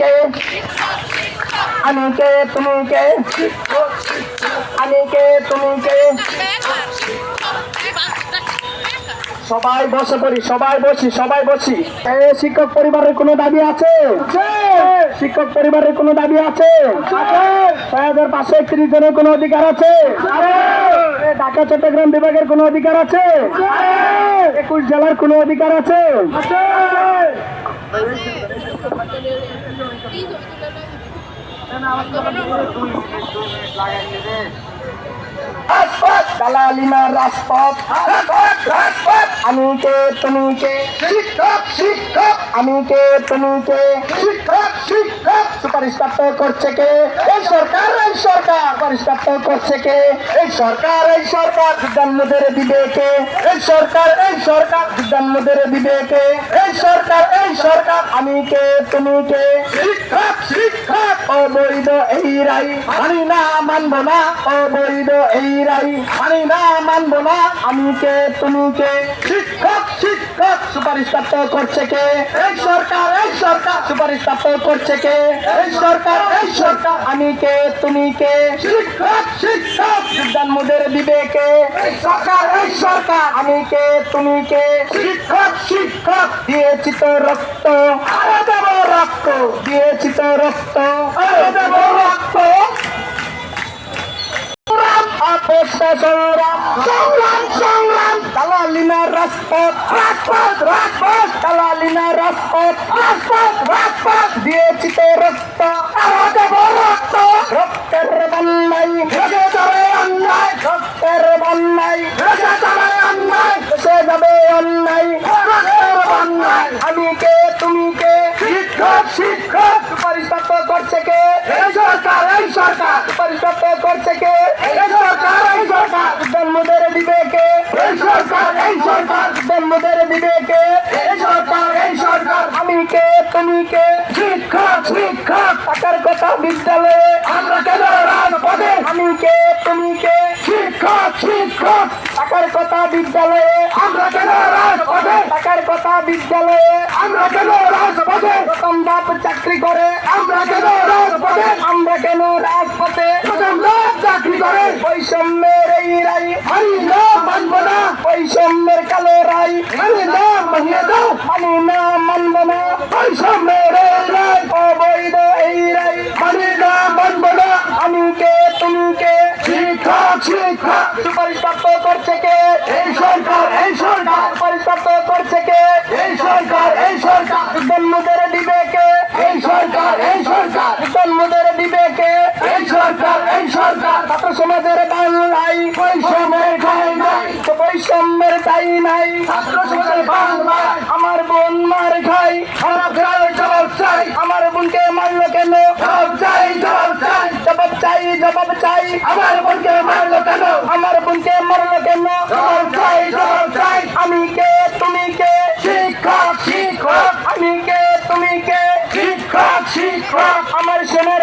কে আমি কে তুমি কে আমি কে তুমি কে সবাই বসে পড়ি সবাই বসি সবাই বসি। শিক্ষক পরিবারের কোনো দাবি আছে? শিক্ষক পরিবারের কোনো দাবি আছে? ছয় হাজার পাঁচশো একত্রিশ জনের কোনো অধিকার আছে? ঢাকা চট্টগ্রাম বিভাগের কোনো অধিকার আছে? একুশ জেলার কোনো অধিকার আছে। দালালিমা রাজপথ। আমি কে তুমি কে? শিক্ষক শিক্ষক আমি কে তুমি কে? শিক্ষক শিক্ষক সুপারিশ করছে কে? এই সরকার এই সরকার। সুপারিশ করছে কে? এই সরকার এই সরকার। জন্মদের দিবে কে এই সরকার এই সরকার। জন্মদের দিবে কে এই সরকার এই সরকার। আমি কে? তুমি কে? শিক্ষক শিক্ষক। অবৈধ এই রাই মানি না মানবো না। অবৈধ এই রাই মানি না মানবো না। আমি কে? তুমি কে? শিক্ষক শিক্ষক। সুপারিশ করছে কে? এই সরকার এই সরকার। সুপারিশ করছে কে? এই সরকার এই সরকার। আমি কে তুমি কে? শিক্ষক শিক্ষক জন্মদের বিবেকে। এই সরকার এই সরকার। আমি কে তুমি কে? শিক্ষক শিক্ষক দিয়েছি তো রক্ত। আরও দেব রক্ত। দিয়েছি তো রক্ত। আরও দেব রাজপথ রাজপথ রাজপথ দালালিনা রাজপথ রাজপথ রাজপথ। দিয়েছি তো রক্ত, আরও রক্ত। রক্তের বন্যাই যাবে অন্যায়। রক্তের বন্যাই যাবে অন্যায়। ভেসে যাবে অন্যায়। রক্তের বন্যায়। আমি কে, তুমি কে? শিক্ষক শিক্ষক। সুপারিশ করছে কে? সরকার, এই সরকার। সুপারিশ করছে কে এই সরকার এই সরকার জন্মদের দিবে কে এই সরকার এই সরকার জন্মদের দিবে কে এই সরকার এই সরকার আমি কে তুমি কে শিক্ষক শিক্ষক টাকার কথা বিদ্যালয়ে আমরা কেন রাজপথে আমি কে, তুমি কে? শিক্ষক শিক্ষক টাকার কথা বিদ্যালয়ে আমরা কেন রাজপথে টাকার কথা বিদ্যালয়ে আমরা কেন রাজপথে প্রথম ধাপ চাকরি করে, আমরা কেন রাজপথে আমরা কেন রাজপথে প্রথম ধাপ চাকরি করে। বৈষম্যের এই রাই মানি না মানব না। বৈষম্যের কালো রাই মানি না মানিয়ে দাও মানি না না বৈষম্যের এই রাই অবৈধ এই রাই মানি করছে কে? এই সরকার এই সরকার সুপারিশ করছে কে? এই সরকার এই সরকার জন্মদের দিবে কে? এই সরকার এই সরকার জন্মদের দিবে এই সরকার এই সরকার ছাত্র সমাজের বাংলায় বৈষম্যের ঠাই নাই। বৈষম্যের ঠাই নাই। ছাত্র সমাজের বাংলায় আমার বোন জবাব চাই আমার বোনকে মারলো কেন? আমার বোনকে মারলো কেন? জবাব চাই জবাব চাই। আমি কে? তুমি কে? শিক্ষক শিক্ষক। আমি কে? তুমি কে? শিক্ষক শিক্ষক। আমার সেনার